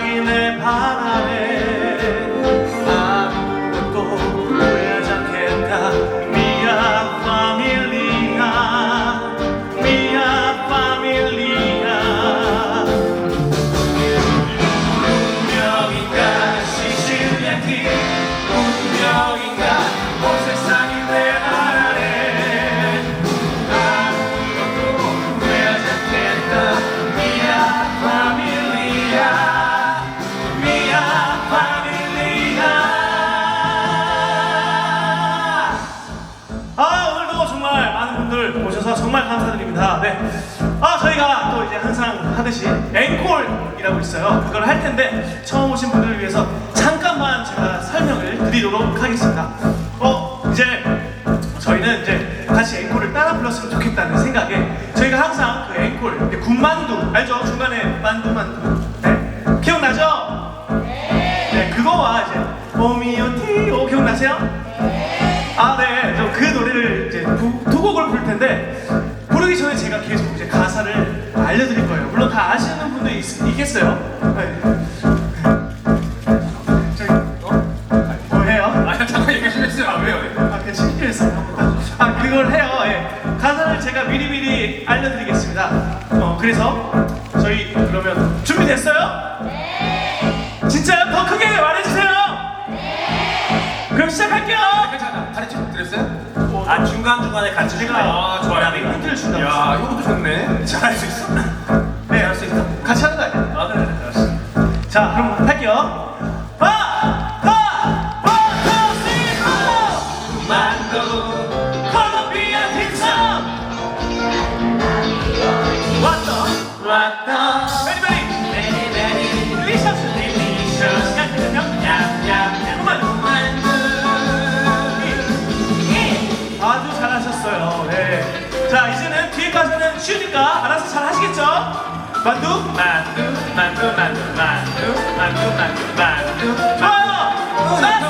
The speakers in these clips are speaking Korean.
세상이 내 바람에 입니다. 네. 아, 저희가 또 이제 항상 하듯이 앵콜이라고 있어요. 그걸 할 텐데 처음 오신 분들을 위해서 잠깐만 제가 설명을 드리도록 하겠습니다. 어, 이제 저희는 이제 같이 앵콜을 따라 불렀으면 좋겠다는 생각에 저희가 항상 그 앵콜, 군만두 알죠? 중간에 만두 만두. 네. 기억나죠? 네, 그거와 이제 봄이오티오 기억나세요? 아, 네. 텐데 부르기 전에 제가 계속 이제 가사를 알려드릴 거예요. 물론 다 아시는 분도 있, 있겠어요. 네. 저기 어? 아, 뭐 해요? 아 잠깐 얘기 좀 해주세요. 아 왜요? 아, 그 신기했어요. 아, 그걸 해요. 예. 가사를 제가 미리미리 알려드리겠습니다. 어, 그래서 저희 그러면 준비됐어요? 네. 진짜요? 더 크게 말해주세요. 네. 그럼 시작할게요. 괜찮아. 가르쳐 드렸어요? 아 중간 중간에 같이 제가 아 좋아요. 힌트를 준다고. 야 이것도 좋네. 잘할 수 있어. 네, 할 수 있다. 같이 하는 거 아니야? 아 그래 그래. 알았어. 자, 그럼 할게요. 만두? 만두 만두 만두 만두 만두 만두 만두. 좋아요! 라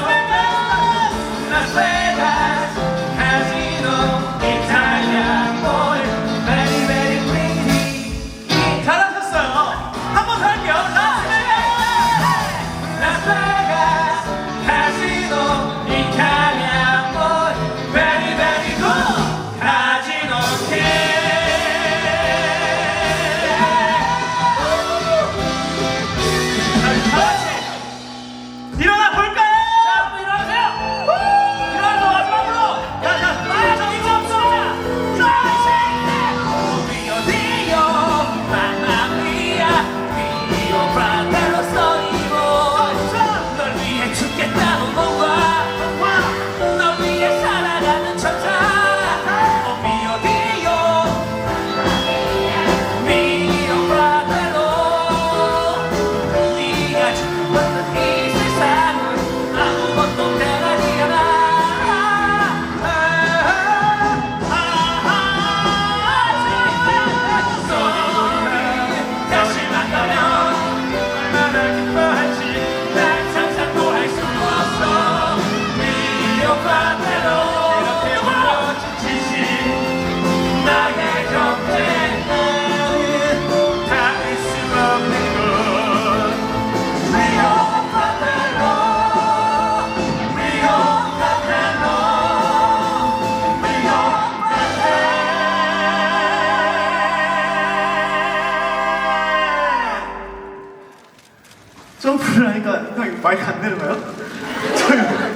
마이크 안 내려가요?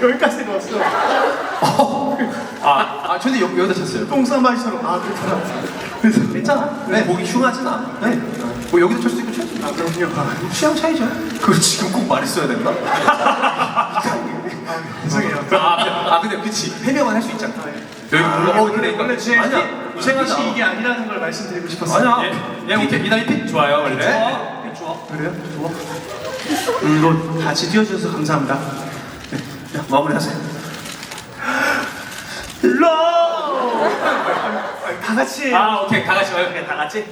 저 여기까지 내려왔어. 아, 아 근데 여, 여기다 쳤어요. 똥싸마이처럼 아 그렇구나. 그래서 괜찮아. 네, 목이 흉하진 않아. 네. 뭐 여기다 칠 수도 있고 칠 수도 있고. 아 그럼요. 아, 취향 차이죠. 그걸 지금 꼭 말했어야 됐나? 죄송해요. 아, 아 근데 그치 해명은 할 수 있잖아. 여기 몰라. 어 그래. 원래 제 아니야. 제 뜻이 이게. 아니라는 걸 말씀드리고 싶었어요. 아니야. 얘 오케이. 미나리 픽 좋아요 원래. 좋아. 그래요? 좋아. 음, 이거 같이 띄워주셔서 감사합니다. 네. 자, 마무리하세요. 로! 다 같이 아 오케이 다 같이 와요. 그냥 다 같이.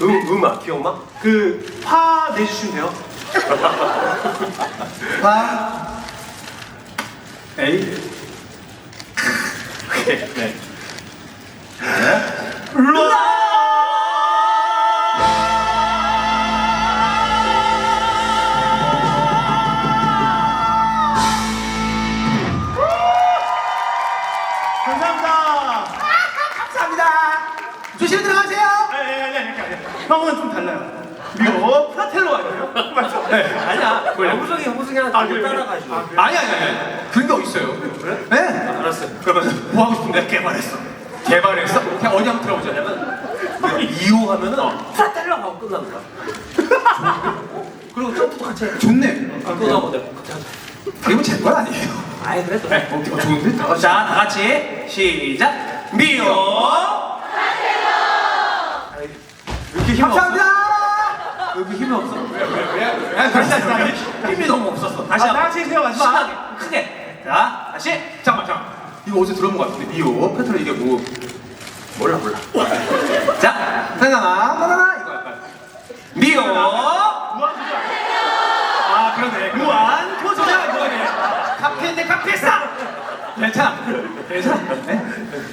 음 음악 기억막. 그화 내주시면 돼요. 화 에이. 오케이 네. 조심히 들어가세요. 아니 아니 아니 아니. 형은 좀 달라요. 이거 프라텔로 아니에요? 맞죠? 네. 아니야. 영수이 하나 아? 따라가지고. 아? 아니 아니 아니. 그런 게 어딨어요. 그래? 네. 알았어. 그러면 뭐 하고 싶은데 개발했어. 개발했어? 그냥 어디 한번 들어보자. 왜냐면 이호 하면은 프라텔로 하고 거야. 그리고 점프도 같이 해. 좋네. 아, 끝나고 내가 같이 하자. 이건 제거 아니에요. 아이 그래도. 네. 어, 좋은데? 다 같이. 자, 다 같이 시작. 미오. 힘이 없어. 감사합니다. 여기 힘이 없어. 왜? 다시 다시 다시. 힘이 너무 없었어. 다시 아, 한번. 다 같이 해주세요, 마지막. 심하게, 크게. 자, 다시. 잠깐만 잠깐. 이거 어디서 들어본 것 같은데 미호 페트로 이게 뭐 몰라 몰라. 자, 나나나 나나나 이거 약간 도전. 아, 그러네. 무한 도전. 이거네. 카페인데 카페사. 괜찮아. 괜찮아. 네?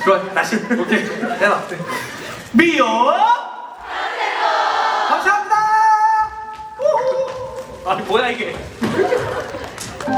좋아. 다시. 오케이. 해봐. 미오. 아니 뭐야 이게?